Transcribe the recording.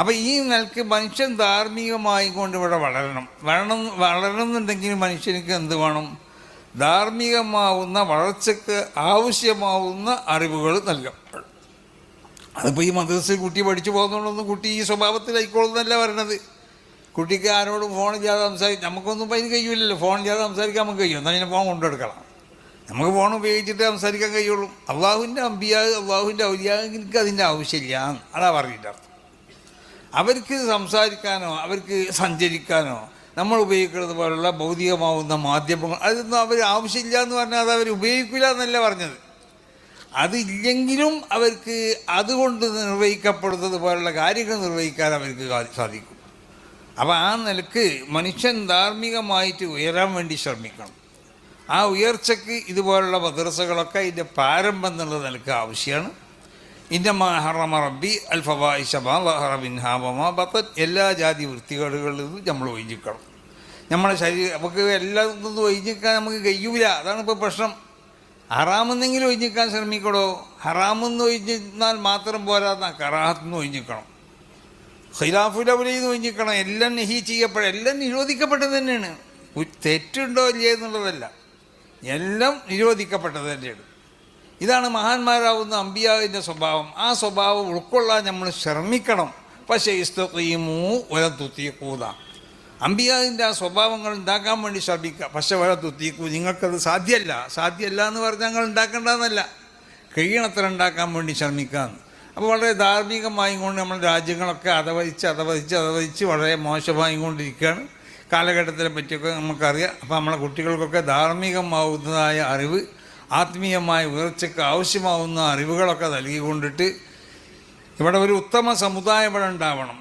അപ്പം ഈ നിലയ്ക്ക് മനുഷ്യൻ ധാർമ്മികമായി കൊണ്ട് ഇവിടെ വളരണം. വളരണം വളരണമെന്നുണ്ടെങ്കിൽ മനുഷ്യനിക്ക് എന്ത് വേണം? ധാർമ്മികമാവുന്ന വളർച്ചയ്ക്ക് ആവശ്യമാവുന്ന അറിവുകൾ നൽകാം അതിപ്പോൾ ഈ മദ്രസയിൽ കുട്ടി പഠിച്ചു പോകുന്നതുകൊണ്ടൊന്നും കുട്ടി ഈ സ്വഭാവത്തിലായിക്കോളുന്നല്ല വരണത് കുട്ടിക്ക് ആരോടും ഫോൺ ചെയ്യാതെ സംസാരിക്കും നമുക്കൊന്നും പതിന് കഴിയില്ലല്ലോ ഫോൺ ചെയ്യാതെ സംസാരിക്കാൻ നമുക്ക് കഴിയും. എന്നാൽ ഫോൺ കൊണ്ടെടുക്കണം. നമുക്ക് ഫോൺ ഉപയോഗിച്ചിട്ട് സംസാരിക്കാൻ കഴിയുള്ളൂ. അള്ളാഹുവിന്റെ അമ്പിയാ അള്ളാഹുവിന്റെ എനിക്ക് അതിന്റെ ആവശ്യമില്ല. അതാ പറഞ്ഞിട്ട് അർത്ഥം. അവർക്ക് സംസാരിക്കാനോ അവർക്ക് സഞ്ചരിക്കാനോ നമ്മൾ ഉപയോഗിക്കുന്നത് പോലുള്ള ഭൗതികമാവുന്ന മാധ്യമങ്ങൾ അതൊന്നും അവർ ആവശ്യമില്ല എന്ന് പറഞ്ഞാൽ അത് അവർ ഉപയോഗിക്കില്ല എന്നല്ല പറഞ്ഞത്. അതില്ലെങ്കിലും അവർക്ക് അതുകൊണ്ട് നിർവഹിക്കപ്പെടുന്നത് പോലുള്ള കാര്യങ്ങൾ നിർവഹിക്കാൻ അവർക്ക് സാധിക്കും. അപ്പോൾ ആ നിലയ്ക്ക് മനുഷ്യൻ ധാർമ്മികമായിട്ട് ഉയരാൻ വേണ്ടി ശ്രമിക്കണം. ആ ഉയർച്ചയ്ക്ക് ഇതുപോലുള്ള മദ്രസകളൊക്കെ ഇതിന്റെ പ്രാരംഭം എന്നുള്ള നിലയ്ക്ക് ആവശ്യമാണ്. ഇന്ന ഹറമ റബ്ബി അൽ എല്ലാ ജാതി വൃത്തികേടുകളിൽ നിന്നും നമ്മൾ ഒഴിഞ്ഞിക്കണം. നമ്മുടെ ശരീരം നമുക്ക് എല്ലാം ഒന്നും ഒഴിഞ്ഞിക്കാൻ നമുക്ക് കഴിയൂല. അതാണ് ഇപ്പോൾ പ്രശ്നം. ഹറാമെന്നെങ്കിലും ഒഴിഞ്ഞിക്കാൻ ശ്രമിക്കണോ? ഹറാമെന്ന് ഒഴിഞ്ഞാൽ മാത്രം പോരാ കറാഹത്തുനിന്ന് ഒഴിഞ്ഞിക്കണം. ഖിലാഫുലവലിന്ന് ഒഴിഞ്ഞിക്കണം. എല്ലാം നെഹി ചെയ്യപ്പെടും എല്ലാം നിരോധിക്കപ്പെട്ടത് തന്നെയാണ്. തെറ്റുണ്ടോ ഇല്ലേ എന്നുള്ളതല്ല. എല്ലാം നിരോധിക്കപ്പെട്ടത് തന്നെയാണ്. ഇതാണ് മഹാന്മാരാവുന്ന അമ്പിയാവിന്റെ സ്വഭാവം. ആ സ്വഭാവം ഉൾക്കൊള്ളാൻ നമ്മൾ ശ്രമിക്കണം. പക്ഷേ ഇസ്തീമൂ കൂത അമ്പിയാവിന്റെ ആ സ്വഭാവങ്ങൾ ഉണ്ടാക്കാൻ വേണ്ടി ശ്രമിക്കുക. പക്ഷെ വല കൂ നിങ്ങൾക്കത് സാധ്യമല്ല സാധ്യമല്ല എന്ന് പറഞ്ഞാൽ ഞങ്ങൾ ഉണ്ടാക്കേണ്ടതെന്നല്ല. കഴിയണത്ര ഉണ്ടാക്കാൻ വേണ്ടി ശ്രമിക്കാമെന്ന് അപ്പോൾ വളരെ ധാർമ്മികമായി കൊണ്ട് നമ്മൾ രാജ്യങ്ങളൊക്കെ അതവധിച്ച് അതവധിച്ച് അതവധിച്ച് വളരെ മോശമായി കൊണ്ടിരിക്കുകയാണ്. കാലഘട്ടത്തിനെ പറ്റിയൊക്കെ നമുക്കറിയാം. അപ്പോൾ നമ്മളെ കുട്ടികൾക്കൊക്കെ ധാർമ്മികമാവുന്നതായ അറിവ് ആത്മീയമായ ഉയർച്ചയ്ക്ക് ആവശ്യമാവുന്ന അറിവുകളൊക്കെ നൽകിക്കൊണ്ടിട്ട് ഇവിടെ ഒരു ഉത്തമ സമുദായം ഇവിടെ ഉണ്ടാവണം.